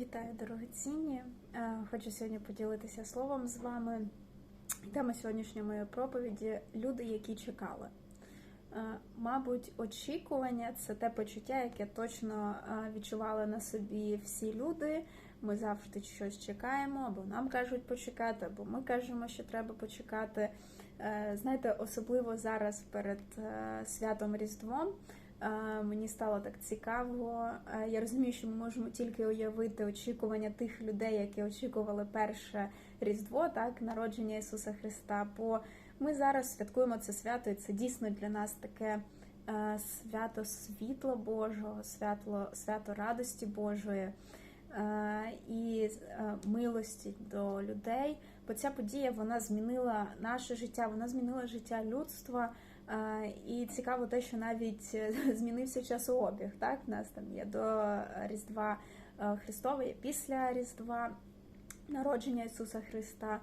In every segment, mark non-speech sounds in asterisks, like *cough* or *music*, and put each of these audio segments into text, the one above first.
Вітаю, дорогоцінні! Е, Хочу сьогодні поділитися словом з вами. Тема сьогоднішньої моєї проповіді люди, які чекали. Е, Мабуть, очікування це те почуття, яке точно е, відчували на собі всі люди. Ми завжди щось чекаємо, або нам кажуть почекати, або ми кажемо, що треба почекати. Знаєте, особливо зараз перед святом Різдвом. Мені стало так цікаво. Я розумію, що ми можемо тільки уявити очікування тих людей, які очікували перше Різдво, так народження Ісуса Христа. Бо ми зараз святкуємо це свято, і це дійсно для нас таке свято світла Божого, свято, свято радості Божої. І милості до людей, бо ця подія вона змінила наше життя, вона змінила життя людства. І цікаво те, що навіть е, *laughs* змінився часообіг. Так, в нас там є до Різдва е, Христова, є після Різдва народження Ісуса Христа.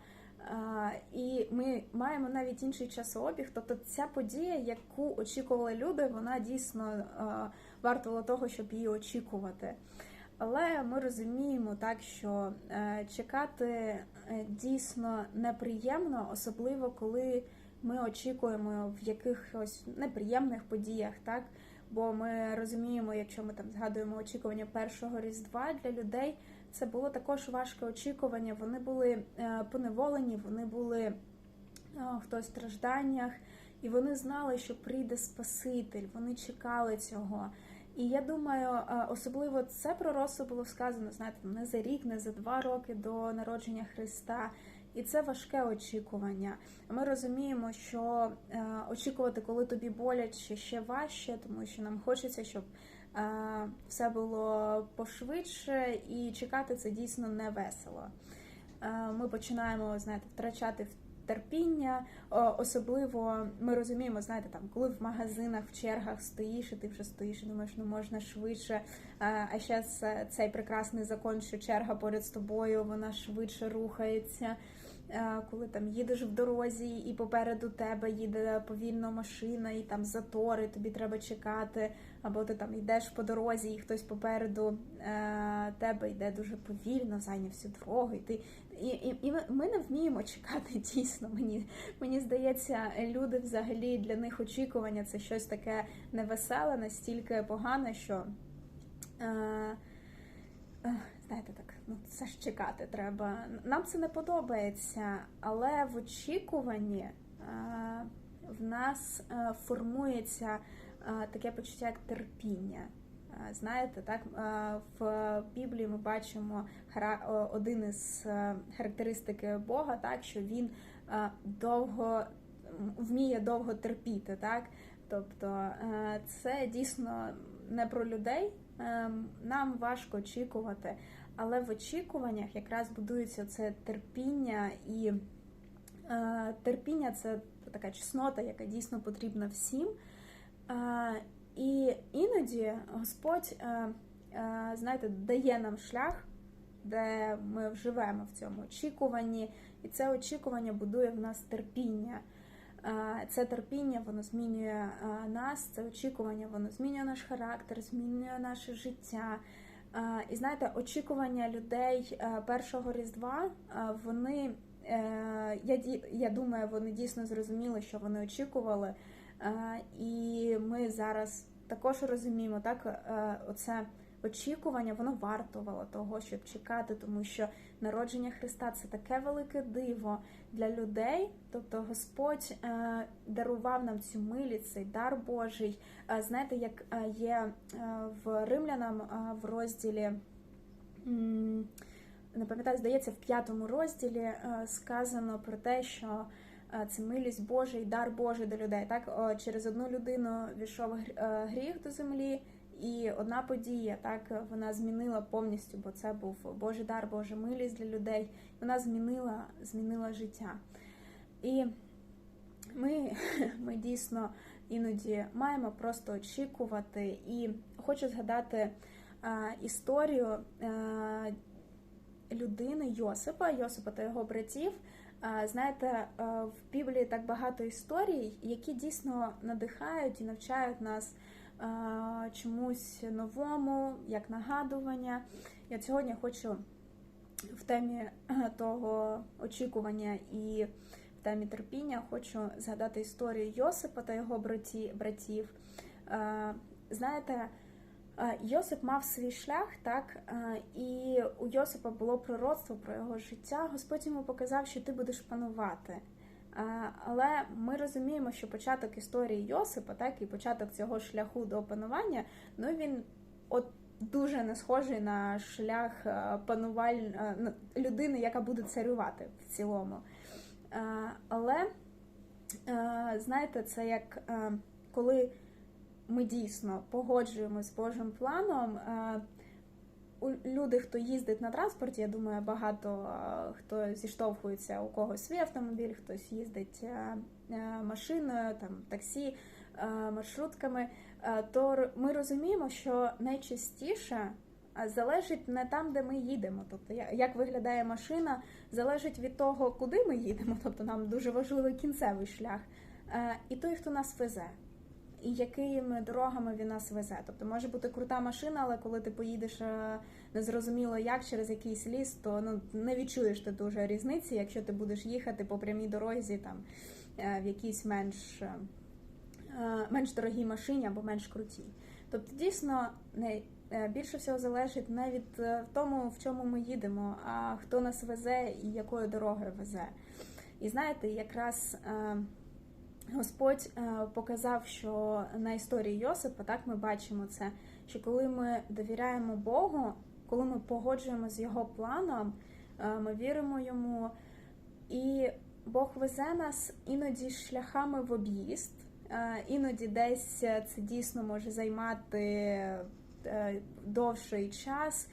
І ми маємо навіть інший часообіг. Тобто ця подія, яку очікували люди, вона дійсно е, вартувала того, щоб її очікувати. Але ми розуміємо так, що чекати дійсно неприємно, особливо коли ми очікуємо в якихось неприємних подіях, так? Бо ми розуміємо, якщо ми там згадуємо очікування першого різдва для людей, це було також важке очікування. Вони були е, поневолені, вони були е, хтось в стражданнях, і вони знали, що прийде Спаситель. Вони чекали цього. І я думаю, е, особливо це пророцтво було сказано, знаєте, не за рік, не за два роки до народження Христа. І це важке очікування. Ми розуміємо, що е, очікувати, коли тобі боляче, ще важче, тому що нам хочеться, щоб е, все було пошвидше, і чекати це дійсно не весело. Е, ми починаємо, знаєте, втрачати терпіння. Особливо ми розуміємо, знаєте, там, коли в магазинах, в чергах стоїш, і ти вже стоїш і думаєш, ну можна швидше. А ще цей прекрасний закон, що черга поряд з тобою, вона швидше рухається. Е, Коли там їдеш в дорозі, і попереду тебе їде повільно машина, і там затори, тобі треба чекати, або ти там йдеш по дорозі, і хтось попереду е, тебе йде дуже повільно, зайняв всю дорогу, і ти і, і, і ми- не вміємо чекати *laughs* дійсно. Мені мені здається, люди взагалі для них очікування це щось таке невеселе, настільки погане, що. Е, Знаєте, так, ну це ж чекати треба. Нам це не подобається, але в очікуванні е, в нас е, формується е, таке почуття як терпіння. Знаєте, так в Біблії ми бачимо один із характеристик Бога, так що він довго вміє довго терпіти, так. Тобто це дійсно не про людей. Е, Нам важко очікувати, але в очікуваннях якраз будується це терпіння і е, терпіння це така чеснота, яка дійсно потрібна всім. Е, І іноді Господь, е, е, знаєте, дає нам шлях, де ми живемо в цьому очікуванні, і це очікування будує в нас терпіння. Е, Це терпіння, воно змінює е, нас, це очікування, воно змінює наш характер, змінює наше життя. І знаєте, очікування людей е, першого різдва, е, вони е, я я думаю, вони дійсно зрозуміли, що вони очікували. І ми зараз також розуміємо, так оце очікування, воно вартувало того, щоб чекати, тому що народження Христа це таке велике диво для людей. Тобто Господь е, дарував нам цю милість, цей дар Божий. Е, Знаєте, як е, є е, в римлянам е, в розділі. Не пам'ятаю, здається, в п'ятому розділі е, сказано про те, що це милість Божа дар Божий до людей. Так, через одну людину війшов гріх до землі, і одна подія, так вона змінила повністю, бо це був Божий дар, Божа милість для людей. Вона змінила, змінила життя. І ми, *laughs* ми дійсно іноді маємо просто очікувати. І хочу згадати а, історію а, людини Йосипа, Йосипа та його братів. Знаєте, в Біблії так багато історій, які дійсно надихають і навчають нас чомусь новому, як нагадування. Я сьогодні хочу в темі е, того очікування і в темі терпіння хочу згадати історію Йосипа та його браті, братів. Е, знаєте, е, Йосип мав свій шлях, так і у Йосипа було пророцтво про його життя. Господь йому показав, що ти будеш панувати. Але ми розуміємо, що початок історії Йосипа, так і початок цього шляху до опанування, ну він от дуже не схожий на шлях пануваль людини, яка буде царювати в цілому. Але знаєте, це як коли ми дійсно погоджуємося з Божим планом люди, хто їздить на транспорті, я думаю, багато хто зіштовхується у когось свій автомобіль, хтось їздить машиною, там таксі, маршрутками. То ми розуміємо, що найчастіше залежить не там, де ми їдемо. Тобто, як виглядає машина, залежить від того, куди ми їдемо. *laughs* Тобто нам дуже важливий кінцевий шлях, і той, хто нас везе і якими дорогами він нас везе. Тобто може бути крута машина, але коли ти поїдеш е, незрозуміло як через якийсь ліс, то ну не відчуєш ти дуже різниці, якщо ти будеш їхати по прямій дорозі, там е, в якійсь менш е, менш дорогій машині або менш крутій. Тобто, дійсно, не більше всього залежить не від тому, в чому ми їдемо, а хто нас везе і якою дорогою везе. І знаєте, якраз. Господь е, показав, що на історії Йосипа так ми бачимо це, що коли ми довіряємо Богу, коли ми погоджуємо з його планом, е, ми віримо йому, і Бог везе нас іноді шляхами в об'їзд, е, іноді десь це дійсно може займати довший час.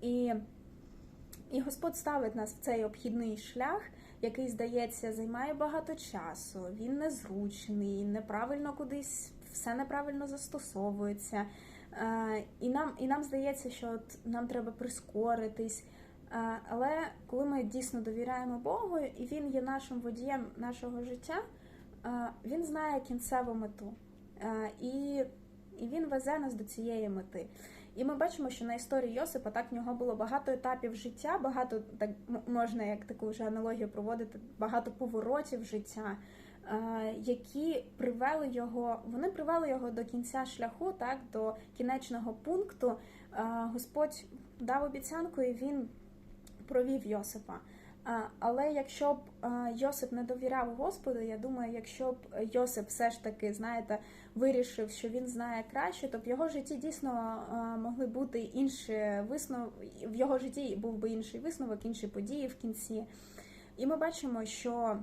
І і Господь ставить нас в цей обхідний шлях який, здається, займає багато часу, він незручний, неправильно кудись все неправильно застосовується. Е, і нам і нам здається, що от нам треба прискоритись. Е, але коли ми дійсно довіряємо Богу, і Він є нашим водієм нашого життя, е, він знає кінцеву мету. І і він везе нас до цієї мети. І ми бачимо, що на історії Йосипа так в нього було багато етапів життя, багато так можна як таку вже аналогію проводити, багато поворотів життя, які привели його, вони привели його до кінця шляху, так до кінечного пункту. Господь дав обіцянку, і він провів Йосипа. Але якщо б Йосип не довіряв Господу, я думаю, якщо б Йосип все ж таки, знаєте, вирішив, що він знає краще, то в його житті дійсно могли бути інші висновки, в його житті був би інший висновок, інші події в кінці. І ми бачимо, що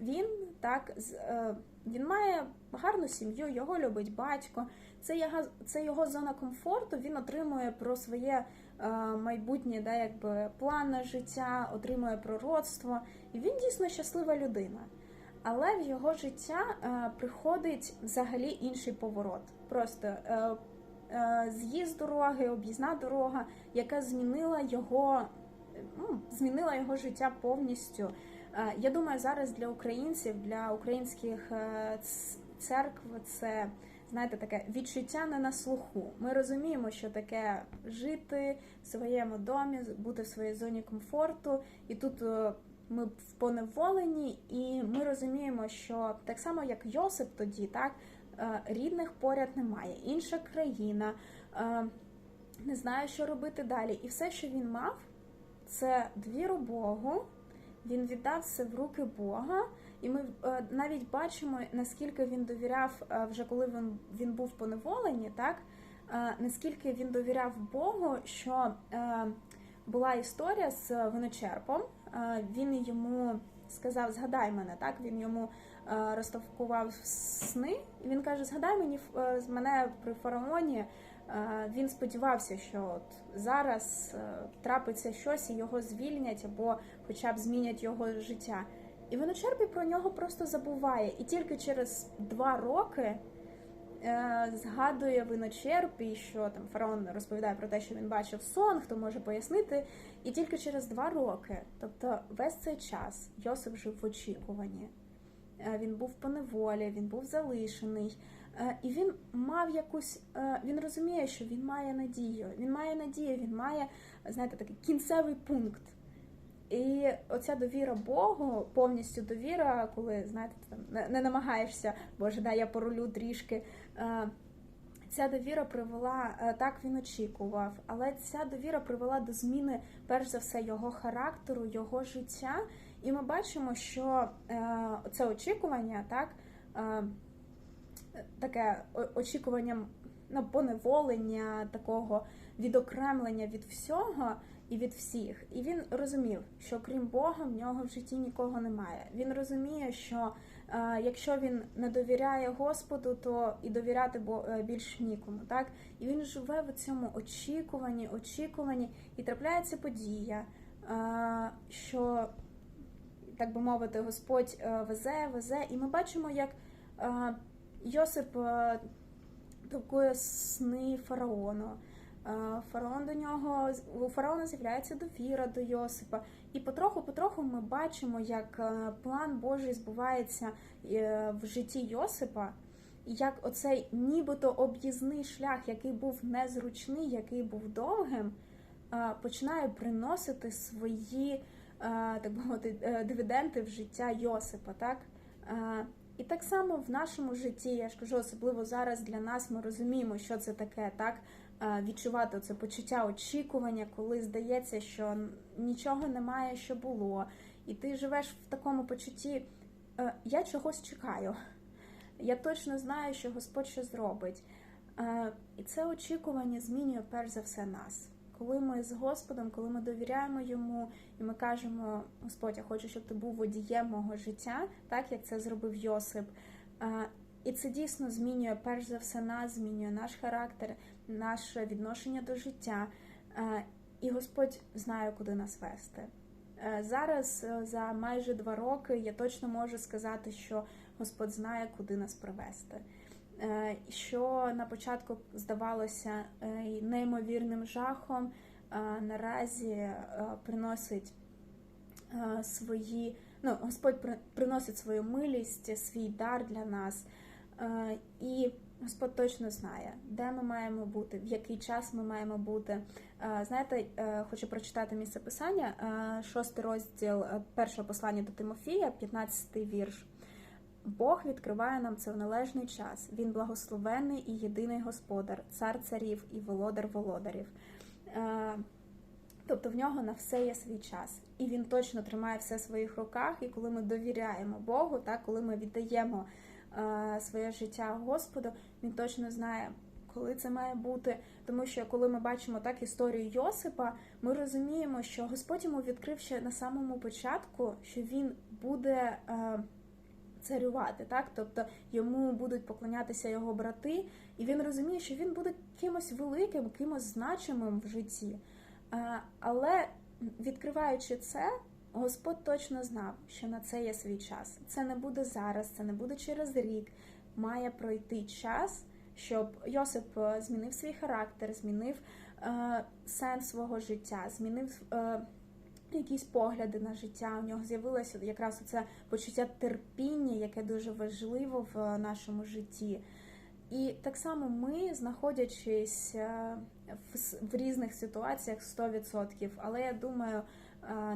він так е, він має гарну сім'ю, його любить батько. Це його, це його зона комфорту. Він отримує про своє е, майбутнє да, якби план на життя, отримує пророцтво. І він дійсно щаслива людина. Але в його життя е, приходить взагалі інший поворот. Просто е, е, з'їзд дороги, об'їзна дорога, яка змінила його, ну, змінила його життя повністю. Я думаю, зараз для українців, для українських церкв це знаєте таке відчуття не на слуху. Ми розуміємо, що таке жити в своєму домі, бути в своїй зоні комфорту, і тут ми в поневоленні, і ми розуміємо, що так само, як Йосип тоді, так рідних поряд немає, інша країна. Не знаю, що робити далі. І все, що він мав, це двіру Богу. Він віддав все в руки Бога, і ми е, навіть бачимо, наскільки він довіряв, е, вже коли він він був поневоленні, так е, наскільки він довіряв Богу, що була історія з виночерпом. Він йому сказав: Згадай мене, так він йому розтовкував сни, і він каже: Згадай мені мене при фараоні. Він сподівався, що от зараз е, трапиться щось і його звільнять або хоча б змінять його життя. І Виночерпій про нього просто забуває. І тільки через два роки е, згадує Виночерпій, що там фараон розповідає про те, що він бачив сон, хто може пояснити. І тільки через два роки, тобто весь цей час, Йосип жив в очікуванні. Е, він був по неволі, він був залишений. Е, І він мав якусь, він розуміє, що він має надію. Він має надію, він має, знаєте, такий кінцевий пункт. І оця довіра Богу, повністю довіра, коли знаєте, там не, намагаєшся, Боже, да, я порулю трішки. Е, Ця довіра привела, е, так він очікував, але ця довіра привела до зміни, перш за все, його характеру, його життя. І ми бачимо, що е, це очікування, так, таке очікування ну, поневолення, такого відокремлення від всього і від всіх. І він розумів, що крім Бога в нього в житті нікого немає. Він розуміє, що е, якщо він не довіряє Господу, то і довіряти бо- е, більш нікому. Так? І він живе в цьому очікуванні, очікуванні, і трапляється подія, е, що, так би мовити, Господь е, везе, везе, і ми бачимо, як е, Йосип е, толкує сни фараону. Е, Фараон до нього у фараона з'являється довіра до Йосипа, і потроху-потроху ми бачимо, як е, план Божий збувається е, в житті Йосипа, і як оцей нібито об'їзний шлях, який був незручний, який був довгим, починає приносити свої, так мовити, дивіденди в життя Йосипа. Так? І так само в нашому житті, я ж кажу, особливо зараз для нас ми розуміємо, що це таке, так відчувати це почуття очікування, коли здається, що нічого немає, що було, і ти живеш в такому почутті, е, я чогось чекаю. Я точно знаю, що Господь щось зробить. Е, І це очікування змінює перш за все нас. Коли ми з Господом, коли ми довіряємо йому, і ми кажемо, Господь, я хочу, щоб ти був водієм мого життя, так як це зробив Йосип. І це дійсно змінює перш за все нас, змінює наш характер, наше відношення до життя. Е, І Господь знає, куди нас вести. Е, Зараз е, за майже два роки я точно можу сказати, що Господь знає, куди нас привести. Що на початку здавалося неймовірним жахом, наразі приносить свої, ну, Господь при- приносить свою милість, свій дар для нас. І Господь точно знає, де ми маємо бути, в який час ми маємо бути. Знаєте, е, хочу прочитати місце писання, е, шостий розділ е, першого послання до Тимофія, 15 вірш. Бог відкриває нам це в належний час. Він благословенний і єдиний господар, цар царів і володар володарів. Тобто в нього на все є свій час, і він точно тримає все в своїх руках. І коли ми довіряємо Богу, так коли ми віддаємо своє життя Господу, він точно знає, коли це має бути. Тому що коли ми бачимо так історію Йосипа, ми розуміємо, що Господь йому відкрив ще на самому початку, що він буде. Е, Царювати, так, тобто йому будуть поклонятися його брати, і він розуміє, що він буде кимось великим, кимось значимим в житті. Е, Але відкриваючи це, Господь точно знав, що на це є свій час. Це не буде зараз, це не буде через рік. Має пройти час, щоб Йосип е, змінив свій характер, змінив е, сенс свого життя, змінив е, якісь погляди на життя. У нього з'явилося якраз це почуття терпіння, яке дуже важливо в нашому житті. І так само ми, знаходячись е, в, різних ситуаціях 100%, але я думаю, е,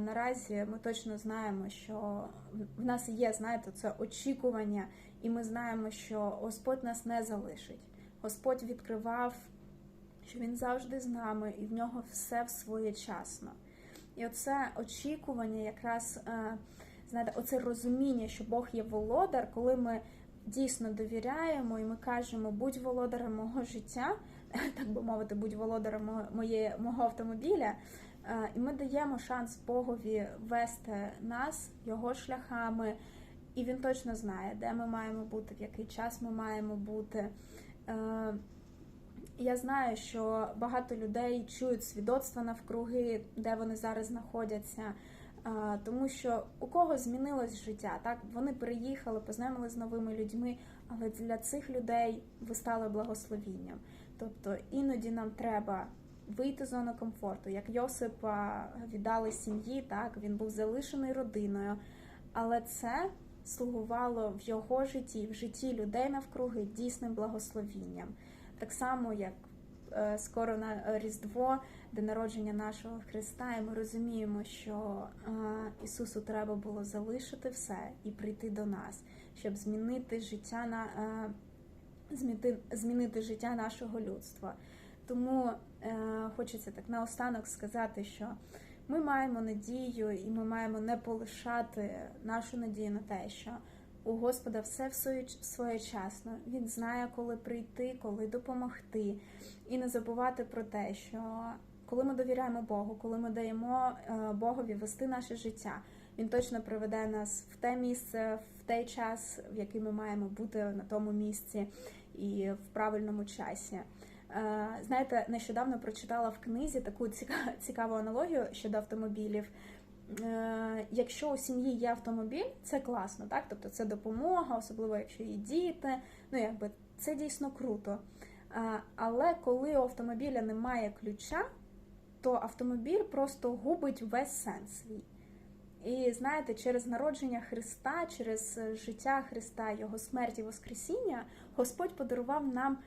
наразі ми точно знаємо, що в- в нас є, знаєте, це очікування, і ми знаємо, що Господь нас не залишить. Господь відкривав, що Він завжди з нами, і в нього все своєчасно. І оце очікування, якраз, е, знаєте, оце розуміння, що Бог є володар, коли ми дійсно довіряємо і ми кажемо, будь володарем мого життя, *laughs* так би мовити, будь володарем моє, мого автомобіля. Е, І ми даємо шанс Богові вести нас його шляхами, і він точно знає, де ми маємо бути, в який час ми маємо бути. Е, Я знаю, що багато людей чують свідоцтва навкруги, де вони зараз знаходяться. Тому що у кого змінилось життя, так вони приїхали, познайомилися з новими людьми, але для цих людей ви стали благословінням. Тобто іноді нам треба вийти з зони комфорту. Як Йосипа віддали сім'ї, так він був залишений родиною, але це слугувало в його житті, в житті людей навкруги дійсним благословінням. Так само, як е, скоро на Різдво, де народження нашого Христа, і ми розуміємо, що е, Ісусу треба було залишити все і прийти до нас, щоб змінити життя на е, змінити, змінити життя нашого людства. Тому хочеться так наостанок сказати, що ми маємо надію, і ми маємо не полишати нашу надію на те, що у Господа все своєчасно. Він знає, коли прийти, коли допомогти, і не забувати про те, що коли ми довіряємо Богу, коли ми даємо е, Богові вести наше життя, він точно приведе нас в те місце, в той час, в який ми маємо бути на тому місці і в правильному часі. Е, знаєте, нещодавно прочитала в книзі таку цікаву аналогію щодо автомобілів. Е, якщо у сім'ї є автомобіль, це класно, так? Тобто це допомога, особливо якщо є діти, ну якби це дійсно круто. Е, але коли у автомобіля немає ключа, то автомобіль просто губить весь сенс свій. І знаєте, через народження Христа, через життя Христа, Його смерть і Воскресіння, Господь подарував нам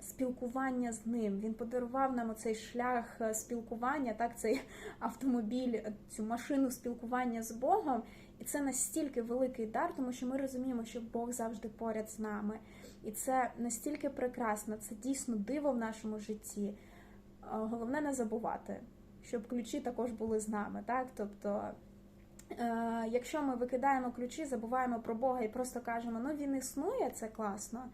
спілкування з ним. Він подарував нам оцей шлях е, спілкування, так, цей автомобіль, цю машину спілкування з Богом. І це настільки великий дар, тому що ми розуміємо, що Бог завжди поряд з нами. І це настільки прекрасно, це дійсно диво в нашому житті. Е, головне не забувати, щоб ключі також були з нами. Так? Тобто, якщо ми викидаємо ключі, забуваємо про Бога і просто кажемо, ну він існує, це класно.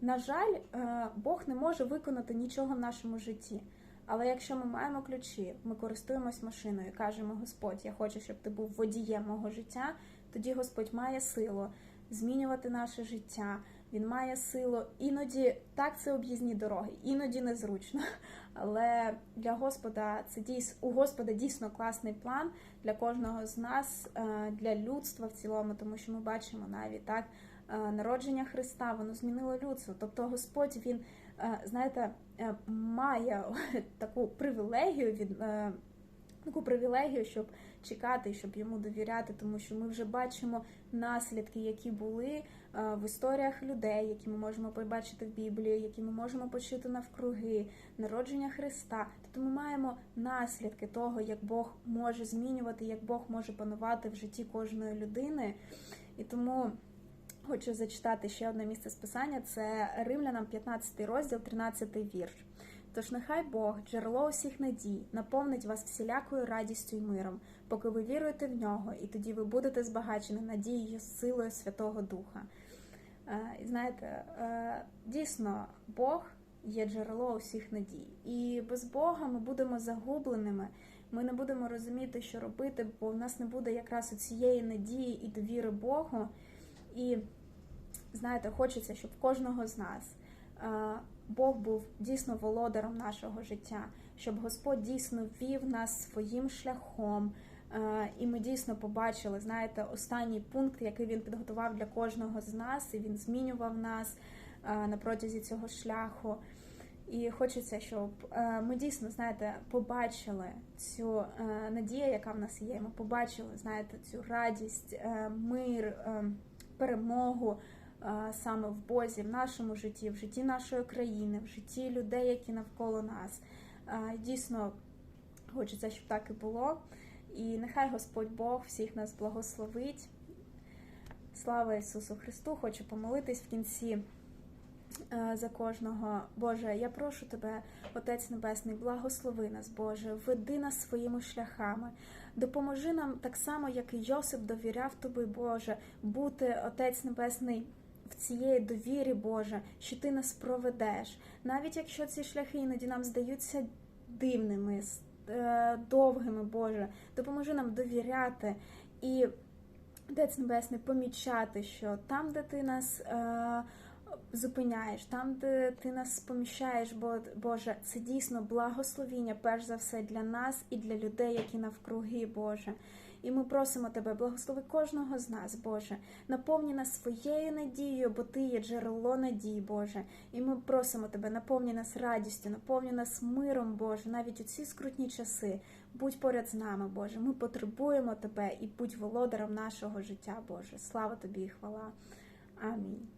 На жаль, е, Бог не може виконати нічого в нашому житті. Але якщо ми маємо ключі, ми користуємось машиною, кажемо, Господь, я хочу, щоб ти був водієм мого життя. Тоді Господь має силу змінювати наше життя. Він має силу. Іноді так це об'їзні дороги, іноді незручно. Але для Господа це дійс у Господа дійсно класний план для кожного з нас, е, для людства в цілому, тому що ми бачимо навіть так. Е, народження Христа, воно змінило людство. Тобто Господь він, е, знаєте, е, має *laughs* таку привілегію від таку привілегію, щоб чекати, щоб йому довіряти, тому що ми вже бачимо наслідки, які були в історіях людей, які ми можемо побачити в Біблії, які ми можемо почути навкруги, народження Христа. Тобто ми маємо наслідки того, як Бог може змінювати, як Бог може панувати в житті кожної людини. І тому. Хочу зачитати ще одне місце списання: це Римлянам 15 розділ, 13 вірш. Тож нехай Бог, джерело усіх надій, наповнить вас всілякою радістю й миром, поки ви віруєте в нього, і тоді ви будете збагачені надією, силою Святого Духа. Е, і знаєте, е, дійсно, Бог є джерело усіх надій. І без Бога ми будемо загубленими. Ми не будемо розуміти, що робити, бо в нас не буде якраз цієї надії і довіри Богу. І знаєте, хочеться, щоб кожного з нас е, Бог був дійсно володаром нашого життя, щоб Господь дійсно вів нас своїм шляхом. Е, і ми дійсно побачили, знаєте, останній пункт, який він підготував для кожного з нас, і він змінював нас е, на протязі цього шляху. І хочеться, щоб ми дійсно, знаєте, побачили цю надію, яка в нас є. Ми побачили, знаєте, цю радість, мир, перемогу саме в Бозі, в нашому житті, в житті нашої країни, в житті людей, які навколо нас. Дійсно, хочеться, щоб так і було. І нехай Господь Бог всіх нас благословить. Слава Ісусу Христу! Хочу помолитись в кінці за кожного. Боже, я прошу Тебе, Отець Небесний, благослови нас, Боже, веди нас своїми шляхами. Допоможи нам так само, як і Йосип довіряв Тобі, Боже, бути Отець Небесний в цієї довірі, Боже, що ти нас проведеш, навіть якщо ці шляхи іноді нам здаються дивними, е, довгими, Боже, допоможи нам довіряти і, Отець Небесний, помічати, що там, де ти нас. Е, зупиняєш, там, де ти нас поміщаєш, Боже, це дійсно благословіння, перш за все, для нас і для людей, які навкруги, Боже. І ми просимо Тебе, благослови кожного з нас, Боже, наповні нас своєю надією, бо Ти є джерело надії, Боже. І ми просимо Тебе, наповні нас радістю, наповні нас миром, Боже, навіть у ці скрутні часи. Будь поряд з нами, Боже. Ми потребуємо Тебе і будь володарем нашого життя, Боже. Слава тобі і хвала. Амінь.